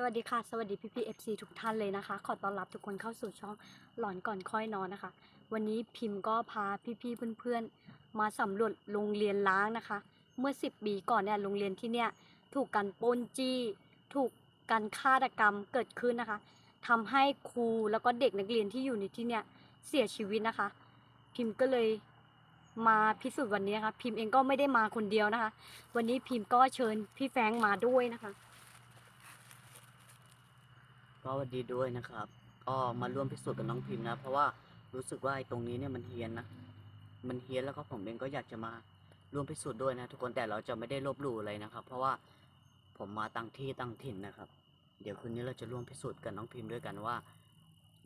สวัสดีค่ะ สวัสดีพี่พีเอฟซีทุกท่านเลยนะคะ ขอต้อนรับทุกคนเข้าสู่ช่องหลอนก่อนค่อยนอนนะคะ วันนี้พิมพ์ก็พาพี่ๆเพื่อนๆ มาสำรวจโรงเรียนล้างนะคะ เมื่อ 10 ปีก่อนเนี่ยโรงเรียนที่เนี่ยถูกการปล้นจี้ ถูกการฆาตกรรมเกิดขึ้นนะคะทำให้ครูแล้วก็เด็กนักเรียนที่อยู่ในที่เนี่ยเสียชีวิตนะคะ พิมพ์ก็เลยมาพิสูจน์วันนี้นะคะ พิมพ์เองก็ไม่ได้มาคนเดียวนะคะ วันนี้พิมพ์ก็เชิญพี่แฟงมาด้วยนะคะ ก็สวัสดีด้วยนะครับ ก็มาร่วมพิสูจน์กับน้องพิมพ์นะ เพราะว่ารู้สึกว่าไอ้ตรงนี้เนี่ยมันเฮี้ยนนะ มันเฮี้ยนแล้วก็ผมเองก็อยากจะมาร่วมพิสูจน์ด้วยนะ ทุกคนแต่เราจะไม่ได้ลบหลู่อะไรนะครับ เพราะว่าผมมาตั้งที่ตั้งถิ่นนะครับ เดี๋ยวคืนนี้เราจะร่วมพิสูจน์กับน้องพิมพ์ด้วยกันว่า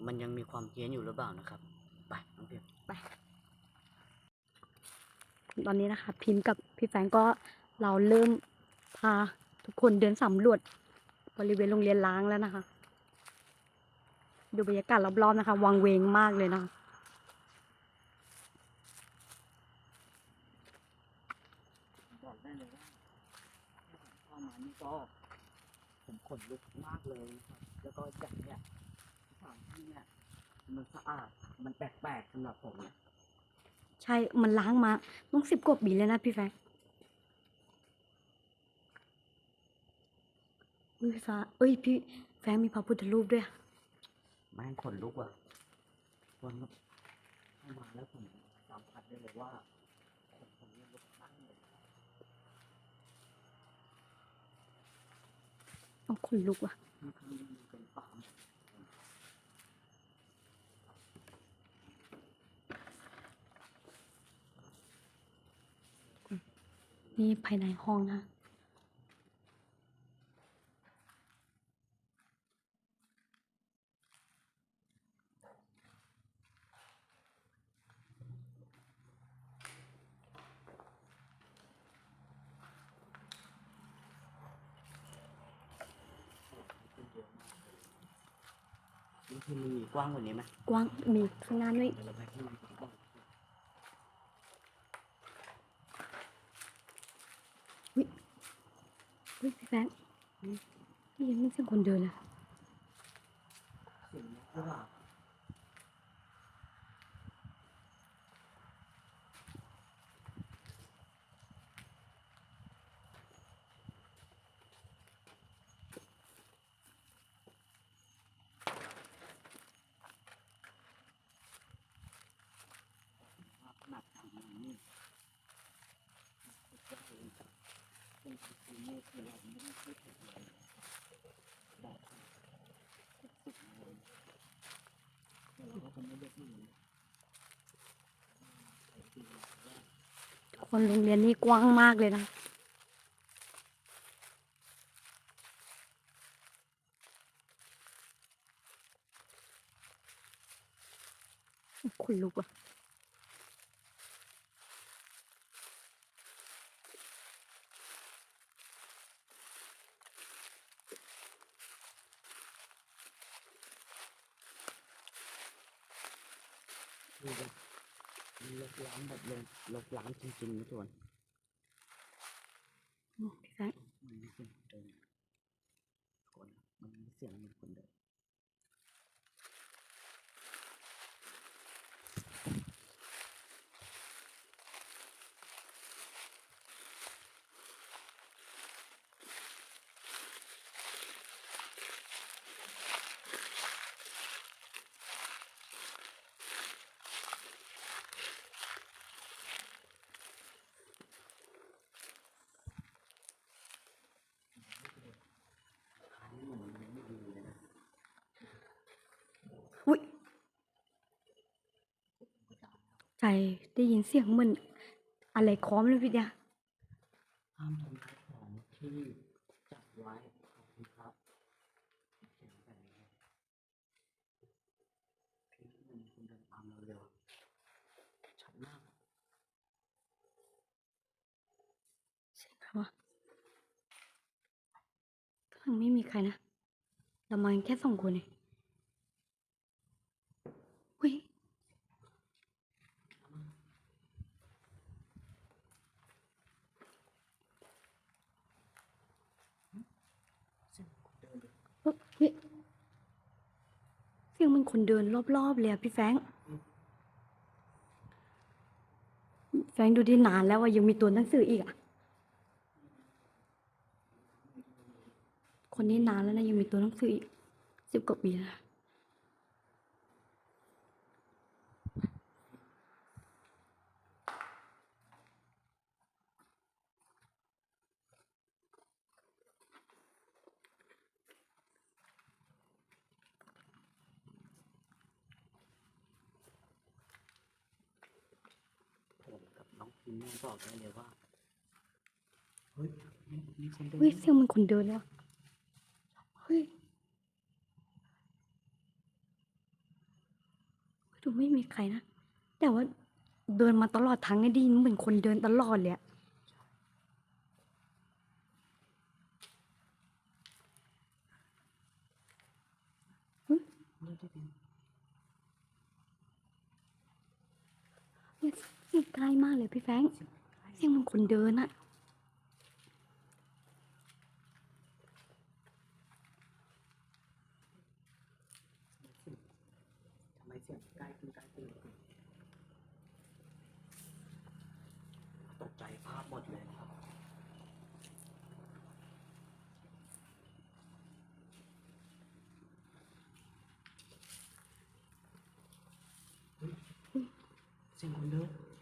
มันยังมีความเฮี้ยนอยู่หรือเปล่านะครับ ไปน้องพิมพ์ตอนนี้นะคะ พิมพ์กับพี่แฟงก็เราเริ่มพาทุกคนเดินสำรวจบริเวณโรงเรียนล้างแล้วนะคะ ดูบรรยากาศรอบๆนะคะวังเวงมากเลยนะคะบอกได้เลยว่าเข้ามานี่ก็ผมขนลุกมากเลยนะครับ แล้วก็จากเนี่ยสถานที่เนี่ยมันสะอาด มันแปลกๆสำหรับผมนะใช่ มันล้างมาต้องสิบกว่าปีเลยนะพี่แฟรงก์อุ้ยพี่ฟ้าเอ้ยพี่แฟรงก์มีพระพุทธรูปด้วยอะ แม่งขนลุกว่ะวันเข้ามาแล้วผมสัมผัสได้เลยว่าคนคนนี้ลุกตั้งเลยต้องขนลุกว่ะนี่คือเป็นป่านี่ภายในห้องนะ นี่มีกว้างกว่านี้ไหมกว้างมีข้างหน้าด้วยเดี๋ยวเราไปที่มันกว้างเฮ้ยพี่แฟรงค์นี่ยังไม่ใช่คนเดินเลยเสียงนี้หรือเปล่า หนักขนาดนี้สุดยอดเลยครับเป็นสิ่งที่คือเราไม่ได้คิดถึงเลยแบบสุดๆเลยแต่เราก็คงไม่เลือกที่นี้ คนโรงเรียนนี่กว้างมากเลยนะขนลุกอะ คือแบบลกล้างแบบลงลกล้างจริงๆนะทุกคนโอ้พี่แซค มันมีเสียงคนเดินคนมันมีเสียงเหมือนคนเดิน อุ้ย ใจได้ยินเสียงเหมือนอะไรเคอมเลยพี่เดียห้ามทำลายของที่จับไว้ขอบคุณครับเขียนแบบนี้พี่มันมีคนเดินตามเราเร็วชัดมากเสียงใครวะข้างหลังไม่มีใครนะเรามากันแค่สองคนเองอุ้ย เสียงคนเดินเลย เอ้อ มันคนเดินรอบๆเลยอะพี่แฟงแฟงดูที่นานแล้วว่ายังมีตัวหนังสืออีกอะคนนี้นานแล้วนะยังมีตัวหนังสืออีกสิบกว่าปีแล้วนะ ผมกับน้องพิมพ์เนี่ย บอกได้เลยว่าเฮ้ยมีคนเดินเฮ้ยเสียงมันคนเดินแล้วเฮ้ยดูไม่มีใครนะ แต่ว่าเดินมาตลอดทางเนี่ยไดีเหมือนคนเดินตลอดเลยอะเนี่ยเสียงใกล้มาก เลยพี่แฟงเสียงมันคนเดินอะทำไมเสียงใกล้ๆใกล้ขึ้นตกใจภาพหมดเลยนะครับ เฮ้ยเสียงคนเดิน โรง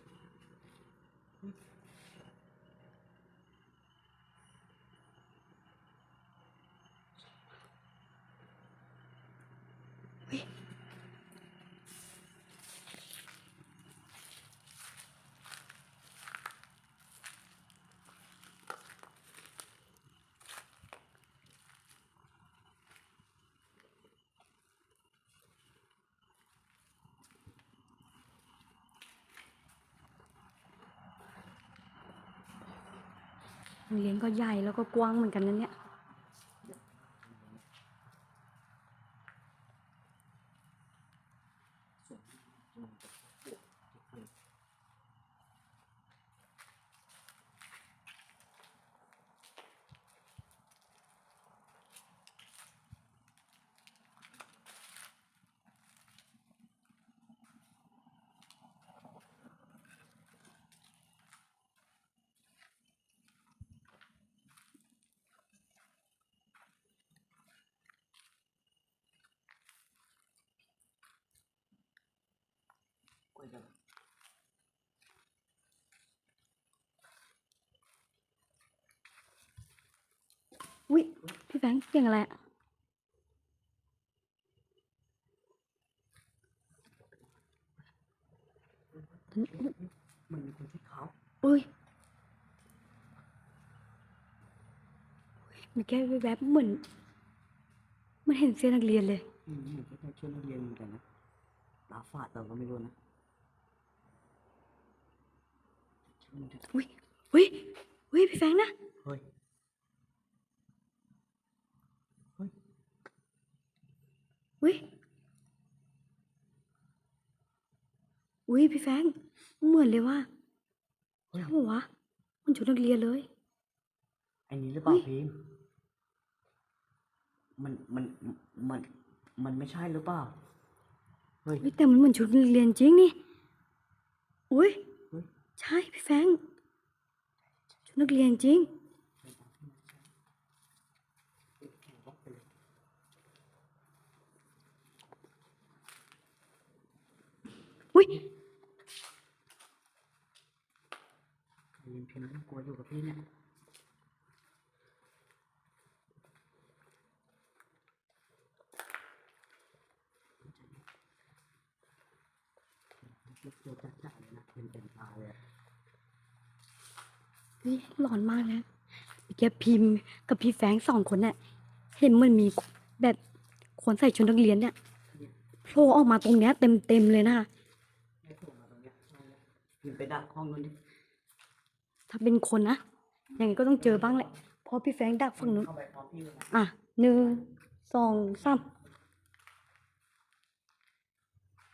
เลี้ยงก็ใหญ่แล้วก็กว้างเหมือนกันนะเนี่ย กล้วยเดินอุ้ยพี่แบงค์เสียงอะไรอะมันมีคนที่เขาวอุ้ยมีแค่แวบๆเหมือนมันเห็นเสื้อนักเรียนเลย อืมเหมือนจะได้ช่วยนักเรียนเหมือนกันนะตาฝาดเราก็ไม่รู้นะช่วยมันเถ อะอุ้ยอุ้ยอุ้ยพี่แฟงค์นะเฮ้ยเฮ้ยอุ้ยอุ้ยพี่แฟงค์เหมือนเลยว่าเฮ้ยใช่ปะวะมันชุดนักเรียนเลยไอ้นี้หรือเปล่าเฮ้ยพิมพ์มันมันมันมันไม่ใช่หรือเปล่าเฮ้ยเฮ้ยแต่มันเหมือนชุดนักเรียนจริงนี่อุ้ยเฮ้ย ใช่พี่แฟงชุดนักเรียนจริง อุ้ยพิมพ์พิมพ์ไม่กลัวอยู่กับพี่เนี่ย เจอจัดจัดเลยนะเป็นเต็มตาเลยอะเฮ้ยร้อนมากนะแกพิมพ์กับพี่แฟรงค์สองคนเนี่ยเห็นมันมีแบบคนใส่ชุดนักเรียนเนี่ยโผล่ออกมาตรงเนี้ยเต็มเต็มๆเลยนะคะไม่โผล่มาตรงเนี้ยพิมพ์ไปดักห้องนู้นดิถ้าเป็นคนนะยังไงก็ต้องเจอบ้างแหละเพราะพี่แฟรงค์ดักฝั่งนู้นเข้าไปพร้อมพี่เลยนะอะหนึ่งสองสาม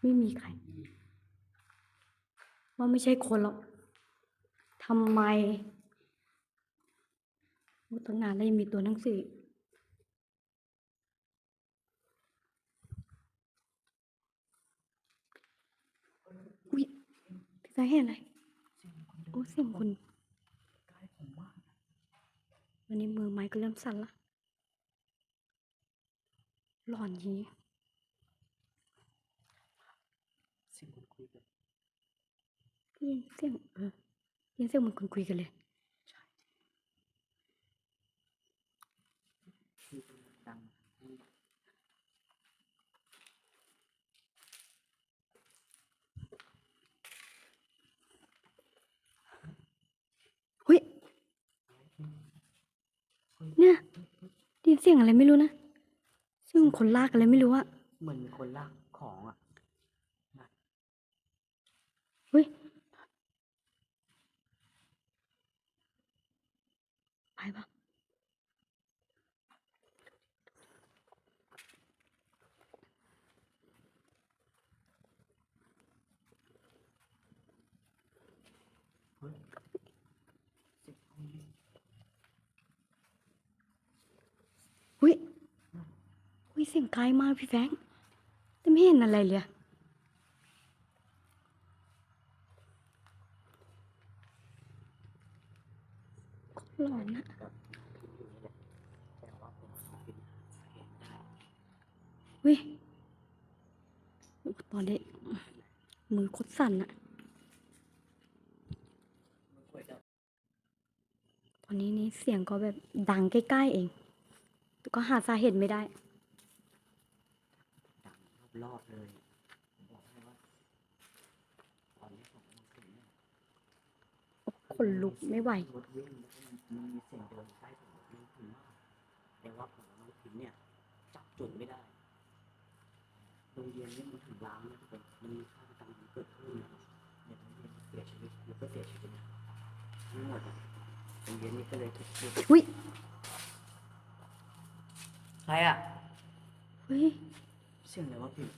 ไม่มีใคร ว่าไม่ใช่คนหรอกทำไมตั้งนานแล้วยังมีตัวหนังสืออุ้ยสาเห็นอะไรโอ้สิ่งคุณวันนี้มือไม้ก็เริ่มสั่นละหลอนยี้ ยินเสียงเออยินเสียงเหมือนคนคุยกันเลยเฮ้ยเนี่ยได้ยินเสียงอะไรไม่รู้นะเสียงคนลากอะไรไม่รู้อะ เหมือนมีคนลากของอะนะ เฮ้ยไปปะ อุ้ยอุ้ยเสียงไกลมากพี่แฟงแต่ไม่เห็นอะไรเลยหลอนอะอุ้ยตอนนี้มือคดสั่นอะ มันคุยกับ ตอนนี้นี่เสียงก็แบบดังใกล้ๆเองแต่ก็หาสาเหตุไม่ได้ ดังรอบๆเลยบอกให้ว่าตอนนี้ผมมาถึงเนี่ยขนลุกไม่ไหว รถวิ่งแล้วก็มันมีเสียงเดินใกล้ผมน้องพิมพ์มากแต่ว่าผมกับน้องพิมพ์เนี่ย จับจุดไม่ได้โรงเรียนเนี่ยมันถึงล้างนะทุกคนมันมีฆาตกรรมเกิดขึ้นนะครับเด็กนักเรียนเสียชีวิตแล้วก็เสียชีวิตนะครับทั้งหมดอะโรง เรียนนี้ก็เลยถูกปิดอุ้ยใครอะเฮ้ยเสียงอะไรวะพิมพ์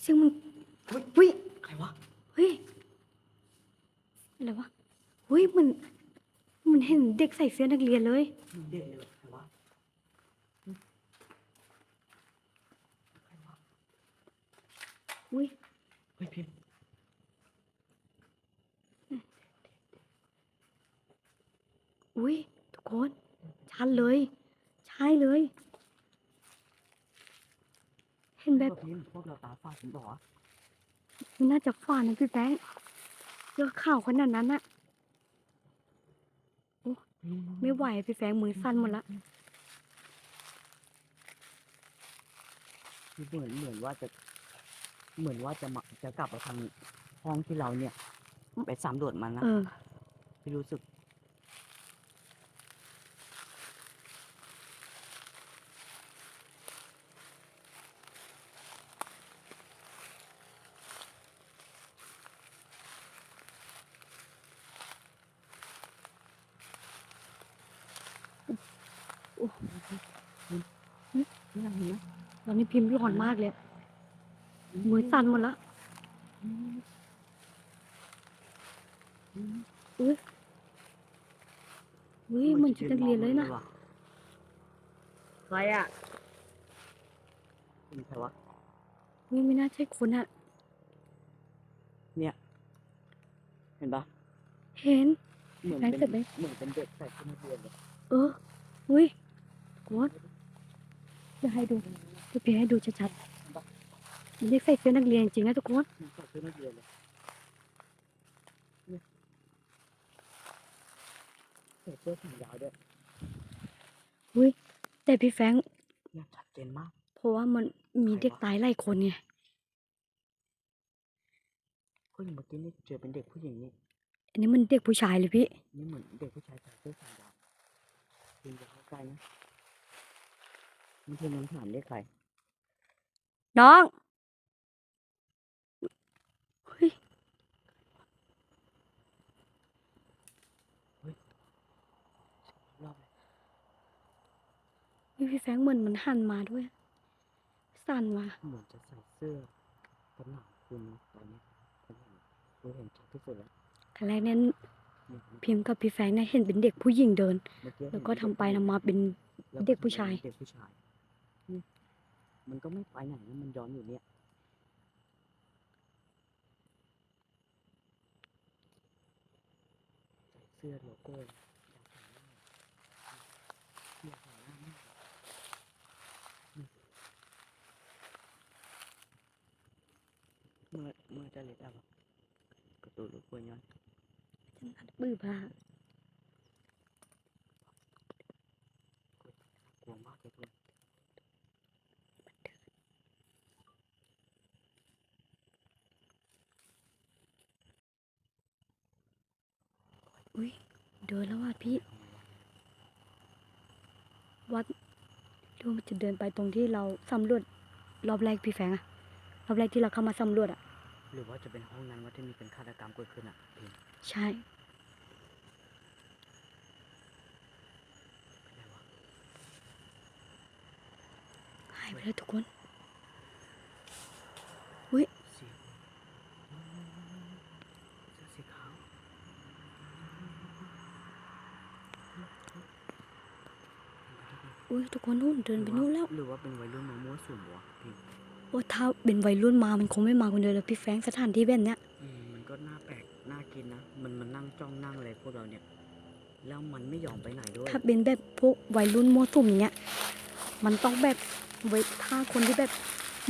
เสียงมันเฮ้ยเฮ้ยใครวะเฮ้ยอะไรวะเฮ้ยมันมันเห็นเด็กใส่เสื้อนักเรียนเลยมันเด็กเลยใครวะหึใครวะ อุ้ย เฮ้ยพิมพ์ อุ้ยทุกคน ชัดเลย ใช่เลย เห็นแบบพวกพิมพ์พวกเราตาฝาดผมบอกว่ามันน่าจะฝันนะพี่แบงค์เสื้อข่าวขนาดนั้นอะไม่ไหวอะพี่แบงค์มือสั่นหมดละคือเหมือนเหมือนว่าจะ เหมือนว่าจะมาจะกลับไปทางห้องที่เราเนี่ย ไปสำรวจมันนะเออพี่รู้สึก นี่อะไรนะตอนนี้พิมพ์ร้อนมากเลยมือสั่นหมดละอุ้ยอุ้ยเหมือนชุดนักเรียนเลยนะใครอะเป็นใครวะอุ้ยไม่น่าใช่คนอะเนี่ย เห็นปะเห็นเหมือนใครเป็นเสร็จไหมเหมือนเป็นเด็กใส่ชุดนักเรียนเลยเอออุ้ยโคตร จะให้ดูจะพี่ให้ดูชัดๆมันเด็กใส่เสื้อนักเรียนจริงนะทุกคนใส่ชุดนักเรียนเลยเนี่ยใส่เสื้อแขนยาวด้วยอุ้ยแต่พี่แฟรงค์เนี่ยชัดเจนมาก เพราะว่ามันมีเด็กตายหลายคนไงก็อย่างเมื่อกี้นี่เจอเป็นเด็กผู้หญิงนี่อันนี้มันเด็กผู้ชายเลยพี่นี่เหมือนเด็กผู้ชายใส่เสื้อแขนยาวคุณจะเข้าใกล้นะ มันเพื่อนน้องถามเรียกใคร น้องเฮ้ยรอบเลยเฮ้ยพี่แฟรงค์เหมือนมันหันมาด้วย สั่นว่ะเหมือนจะใส่เสื้อกันหนาวคุณตอนนี้ผมเห็นผมเห็นชัดที่สุดแล้วครั้งแรกเนี่ยเนี่ยพิมพ์กับพี่แฟรงค์เนี่ยเห็นเป็นเด็กผู้หญิงเดินเมื่อกี้แล้วเห็นก็ทำไปทำมาเป็นแล้วเด็กผู้ชายเด็กผู้ชายนี่ มันก็ไม่ไปไหนนะมันย้อนอยู่เนี่ยเสื้อโลโก้อยากเห็นหน้าอยากเห็นหน้าแม่นี่เมื่อเมื่อจะเล็ดอะกระตูนลูกควรย้อนปื้อผ้ามากเลยทุกคน อุ้ยเดินแล้วว่ะพี่ วัดดูมันจะเดินไปตรงที่เราสำรวจรอบแรกพี่แฟงอะรอบแรกที่เราเข้ามาสำรวจอะหรือว่าจะเป็นห้องนั้นว่าที่มีเป็นฆาตกรรมเกิดขึ้นอะพี่ใช่เป็นไรวะหายไปแล้วทุกคนอุ้ย เสียงเสื้อสีขาว อุ้ยทุกคนนู่นเดินไปนู่นแล้วหรือว่าเป็นวัยรุ่นมามั่วสุมวะพี่ว่าถ้าเป็นวัยรุ่นมามันคงไม่มาคนเดียวแล้วพี่แฟงสถานที่แบบเนี้ยอืมมันก็น่าแปลกน่ากินนะมันมันนั่งจ้องนั่งอะไรพวกเราเนี่ยแล้วมันไม่ยอมไปไหนด้วยถ้าเป็นแบบพวกวัยรุ่นมั่วสุมอย่างเงี้ยมันต้องแบบเว้ยถ้าคนที่แบบ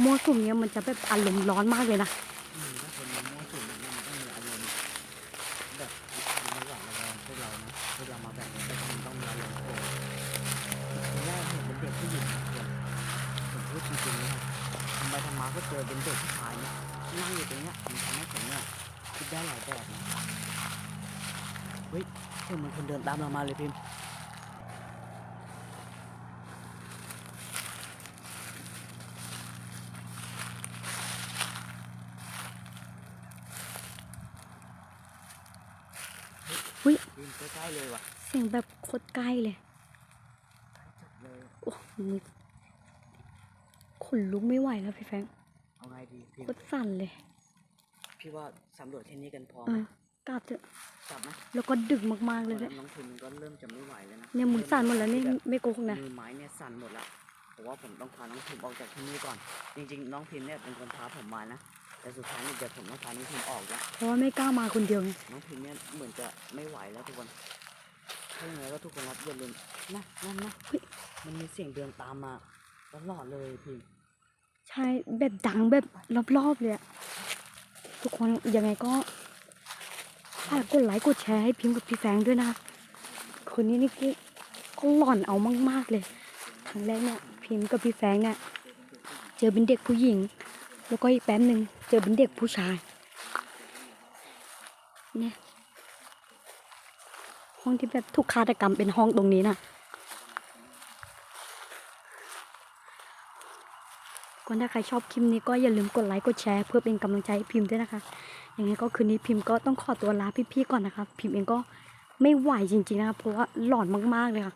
มั่วสุมเนี้ยมันจะแบบอารมณ์ร้อนมากเลยนะำมาก็เจอเป็นเด็กผู้ชายเนี่ยนั่งอยู่ตรงเนี้ยมันทำให้ผมเนี่ยคิดได้หลายแบบนะเฮ้ยเฮ้ยมันคนเดินตามเรามาเลยพิมพ์อุ๊ยพิมพ์ใกล้ๆเลยว่ะเสียงแบบโคตรใกล้เลยใกล้จัดเลยโอ้มือขนลุกไม่ไหวแล้วพี่แฟงเอาไงดีพิมโคพ์ตรสั่นเลยพี่ว่าสำรวจแค่นี้กันพอเอไหมอกลับเถอะจับไหมแล้วก็ดึกมากๆเพเลยราะด้วยน้องพิมก็เริ่มจะไม่ไหวแล้วนะเนี่ยมือสั่นหมดแล้วนี่เริ่มไม่โกหกนะมือไม้เนี่ยสั่นหมดแล้วผมว่าผมต้องพาน้องพิมออกจากที่นี่ก่อน จริง ๆ น้องพิมเนี่ยเป็นคนพาผมมานะแต่สุดท้ายเนี่ยเดี๋ยวผมต้องพาน้องพิมออกแล้วเพราะว่าไม่กล้ามาคนเดียวไงน้องพิมเนี่ยเหมือนจะไม่ไหวแล้วทุกคนถ้าอย่างไรก็ทุกคนรับอย่าลืมนะนั่นนะมันมีเสียงเดินตามมาตลอดเลยพิม ใช่แบบดังแบบรอบๆเลยอะทุกคนยังไงก็ฝากกดไลค์กดแชร์ให้พิมพ์กับพี่แฟงด้วยนะคนนี้นี่ก็ก็หล่อนเอามากๆเลยครั้งแรกเนี่ยพิมพ์กับพี่แฟงเนี่ยเจอเป็นเด็กผู้หญิง แล้วก็อีกแป๊บหนึ่งเจอเป็นเด็กผู้ชายเนี่ยห้องที่แบบถูกฆาตกรรมเป็นห้องตรงนี้นะ คนถ้าใครชอบคลิปนี้ก็อย่าลืมกดไลค์กดแชร์เพื่อเป็นกำลังใจพิมพ์ด้วยนะคะยังไงก็คืนนี้พิมพ์ก็ต้องขอตัวลาพี่ๆก่อนนะคะ พิมพ์เองก็ไม่ไหวจริงๆนะคะเพราะว่าหลอนมากๆเลยค่ะ